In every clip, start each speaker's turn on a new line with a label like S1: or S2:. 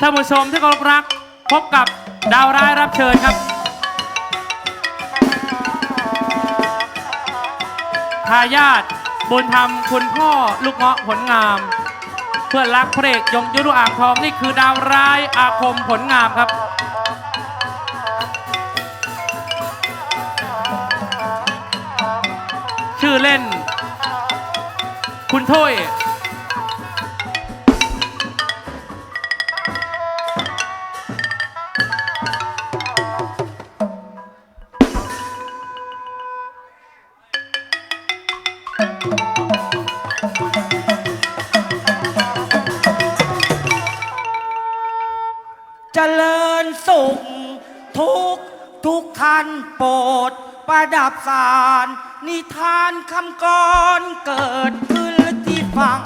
S1: ท่านผู้ชมที่เคารพรัก พบกับดาวร้ายรับเชิญครับ ทายาทบุญธรรมคุณพ่อลูกเงาะผลงาม เพื่อนรักพระเอกยงยุทธอ่างทองนี่คือดาวร้ายอาคมผลงามครับชื่อเล่น คุณถ้วย
S2: เจริญสุขทุกทุกท่านโปรดประดับสารนิทานคำกรเกิดขึ้นที่ฟัง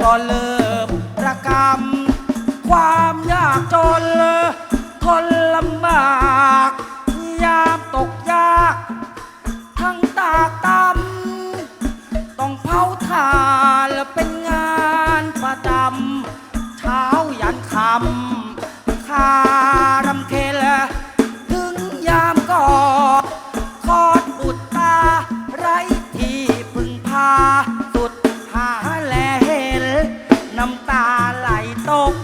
S2: ก็เริ่มประกำความยากจนทนลำบาก น้ำตาไหลตก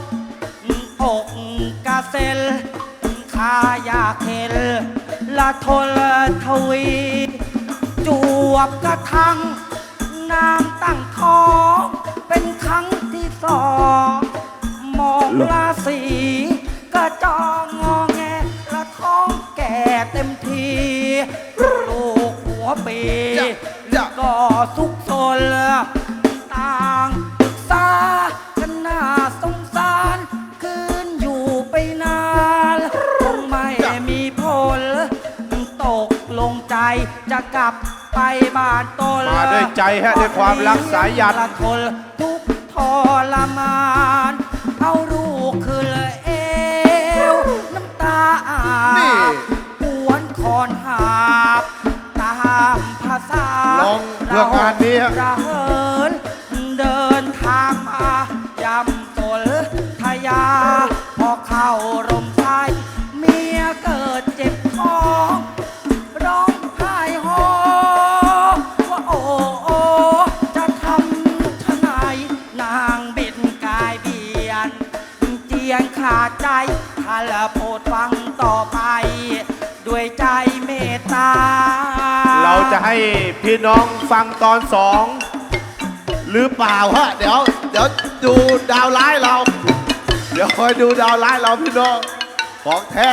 S2: อกกาเซลคายาเคลละทนทวี จวบกระทังนางตั้งท้องเป็นครั้งที่สองมองราศีกระจองงอแงละท้องแก่เต็มทีลูกหัวปี
S3: อย่าอย่า
S2: ก็สุก ลงใจจะกลับไปบ้านตน
S3: มาด้วยใจฮะด้วยความรักสายยัน
S2: ละทนทุกข์ทรมานเอาลูกคืนเอวน้ำตาอา
S3: นี่
S2: บหวนคอนหาบตามภาษา
S3: ลองเพื่องานนี้ฮะ
S2: ระเหินเดินทางมายำตนทยา พอเข้าร่มไทรเมียเกิดเจ็บ ละโปรดฟังต่อไป ด้วยใจเมตตา
S3: เราจะให้พี่น้องฟังตอนสองหรือเปล่าฮะเดี๋ยวเดี๋ยวดูดาวร้ายเรา เดี๋ยวคอยดูดาวร้ายเราพี่น้องของแท้